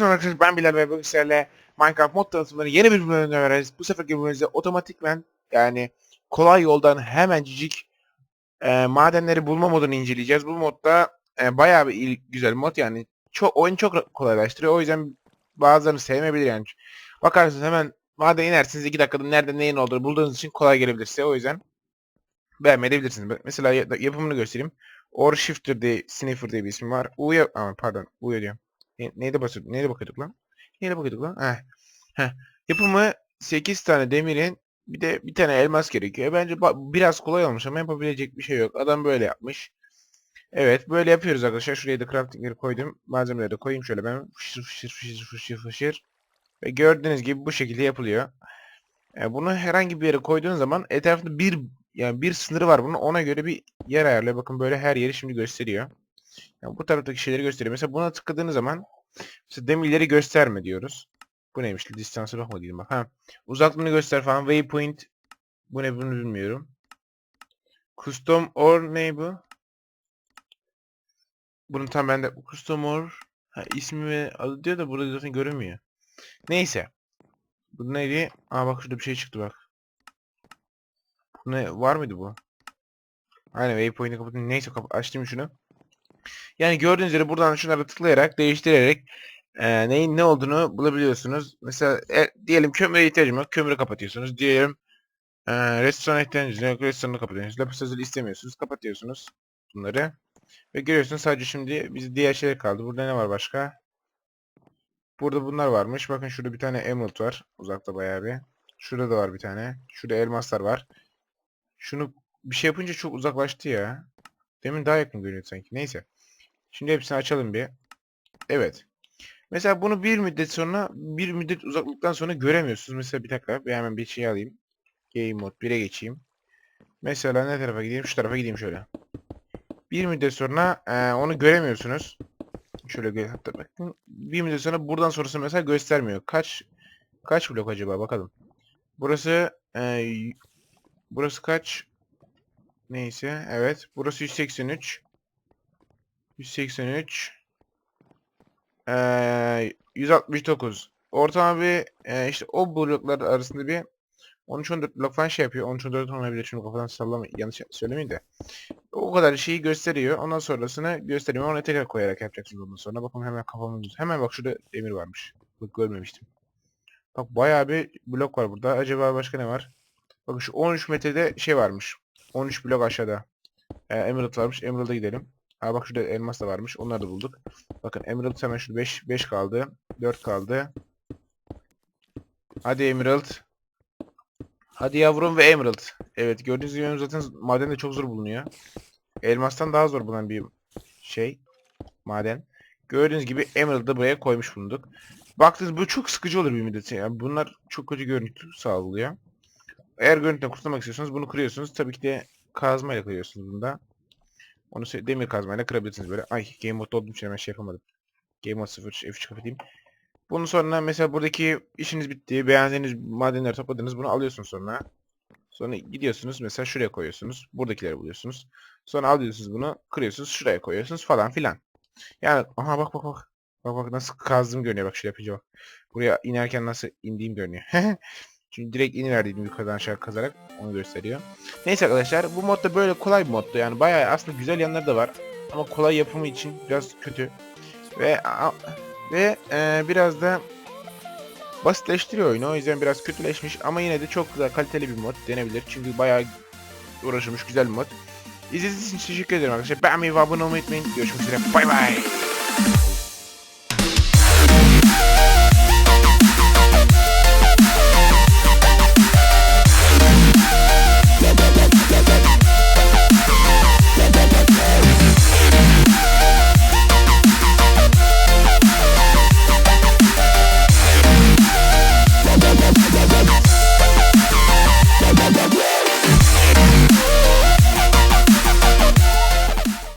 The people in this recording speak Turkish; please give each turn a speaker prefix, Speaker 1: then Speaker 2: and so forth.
Speaker 1: Herkese arkadaşlar ben Bilal ve bugün sizlerle Minecraft mod tanıtımları yeni bir bölümünde veririz. Bu seferki bölümümüzde otomatikmen yani kolay yoldan hemencik e, madenleri bulma modunu inceleyeceğiz. Bu modda e, bayağı bir il- güzel mod yani çok oyun çok kolaylaştırıyor. O yüzden bazılarını sevmeyebilir yani. Bakarsınız hemen maden inersiniz 2 dakikada nerede neyin olduğunu bulduğunuz için kolay gelebilir size. O yüzden beğenmeyebilirsiniz. Mesela ya- yapımını göstereyim. Or Shifter diye, Sniffer diye bir ismi var. U'ya, pardon, U'ya diyorum. Ne, neyde basıyorduk? Neyde bakıyorduk lan? Neyde bakıyorduk lan? Heh. Heh. Yapımı 8 tane demirin bir de bir tane elmas gerekiyor. Bence biraz kolay olmuş ama yapabilecek bir şey yok. Adam böyle yapmış. Evet böyle yapıyoruz arkadaşlar. Şuraya da craftingleri koydum. Malzemeleri de koyayım şöyle ben. Fışır fışır fışır fışır fışır. Ve gördüğünüz gibi bu şekilde yapılıyor. Yani bunu herhangi bir yere koyduğun zaman etrafında bir yani bir sınırı var bunun. Ona göre bir yer ayarlıyor. Bakın böyle her yeri şimdi gösteriyor. Yani bu taraftaki şeyleri gösteriyor. Mesela buna tıkladığınız zaman mesela demirleri gösterme diyoruz. Bu neymiş? Distance'a bakma diyelim bak. Ha. Uzaklığını göster falan. Waypoint. Bu ne bunu bilmiyorum. Custom or ne bu? Bunun tam bende custom or ha, ismi ve adı diyor da burada zaten görünmüyor. Neyse. Bu neydi? Aa bak şurada bir şey çıktı bak. Bu ne? Var mıydı bu? Aynen waypoint'i kapattım. Neyse kap açtım şunu. Yani gördüğünüz üzere buradan şunları tıklayarak, değiştirerek e, neyin ne olduğunu bulabiliyorsunuz. Mesela e, diyelim kömüre ihtiyacım yok. Kömürü kapatıyorsunuz. Diyelim e, restorana ihtiyacınız yok. Restoranı kapatıyorsunuz. Lapis lazuli istemiyorsunuz. Kapatıyorsunuz bunları. Ve görüyorsunuz sadece şimdi biz diğer şeyler kaldı. Burada ne var başka? Burada bunlar varmış. Bakın şurada bir tane emerald var. Uzakta bayağı bir. Şurada da var bir tane. Şurada elmaslar var. Şunu bir şey yapınca çok uzaklaştı ya. Demin daha yakın görünüyordu sanki. Neyse. Şimdi hepsini açalım bir. Evet. Mesela bunu bir müddet sonra bir müddet uzaklıktan sonra göremiyorsunuz. Mesela bir dakika ben hemen bir şey alayım. Game mode 1'e geçeyim. Mesela ne tarafa gideyim? Şu tarafa gideyim şöyle. Bir müddet sonra e, onu göremiyorsunuz. Şöyle gö hatta bakın. Bir müddet sonra buradan sonrası mesela göstermiyor. Kaç kaç blok acaba bakalım. Burası e, burası kaç? Neyse evet. Burası 183. 183 eee 169 ortalama bir eee, işte o bloklar arasında bir 13-14 blok falan şey yapıyor. 13-14 olmayabilir. Şunu kafadan sallama. Yanlış söylemeyin de. O kadar şeyi gösteriyor. Ondan sonrasını gösteriyor. Onu tekrar koyarak yapacaksınız ondan sonra. Bakın hemen kafamın Hemen bak şurada demir varmış. Bak görmemiştim. Bak bayağı bir blok var burada. Acaba başka ne var? Bakın şu 13 metrede şey varmış. 13 blok aşağıda. Ee, Emerald varmış. Emerald'a gidelim. Aa bak şurada elmas da varmış. Onları da bulduk. Bakın Emerald hemen şurada 5 5 kaldı. 4 kaldı. Hadi Emerald. Hadi yavrum ve Emerald. Evet gördüğünüz gibi zaten maden de çok zor bulunuyor. Elmastan daha zor bulunan bir şey. Maden. Gördüğünüz gibi Emerald'ı buraya koymuş bulunduk. Baktınız bu çok sıkıcı olur bir müddet. Yani bunlar çok kötü görüntü sağlıyor. Eğer görüntüden kurtulmak istiyorsanız bunu kırıyorsunuz. Tabii ki de kazmayla kırıyorsunuz bunda. Onu demir kazmayla kırabilirsiniz böyle. Ay game mode olduğum için hemen şey yapamadım. Game mode 0 F3 kapatayım. Bunun sonra mesela buradaki işiniz bitti. Beğendiğiniz madenleri topladınız. Bunu alıyorsunuz sonra. Sonra gidiyorsunuz mesela şuraya koyuyorsunuz. Buradakileri buluyorsunuz. Sonra alıyorsunuz bunu kırıyorsunuz. Şuraya koyuyorsunuz falan filan. Yani aha bak bak bak. Bak bak nasıl kazdığım görünüyor. Bak şöyle yapınca bak. Buraya inerken nasıl indiğim görünüyor. Çünkü direkt iniverdiydim yukarıdan aşağı kazarak. Onu gösteriyor. Neyse arkadaşlar bu modda böyle kolay bir moddu. Yani bayağı aslında güzel yanları da var. Ama kolay yapımı için biraz kötü. Ve ve e, biraz da basitleştiriyor oyunu. O yüzden biraz kötüleşmiş ama yine de çok güzel kaliteli bir mod denebilir. Çünkü bayağı uğraşılmış güzel bir mod. İzlediğiniz için teşekkür ederim arkadaşlar. Beğenmeyi ve abone olmayı unutmayın. Görüşmek üzere. Bay bay.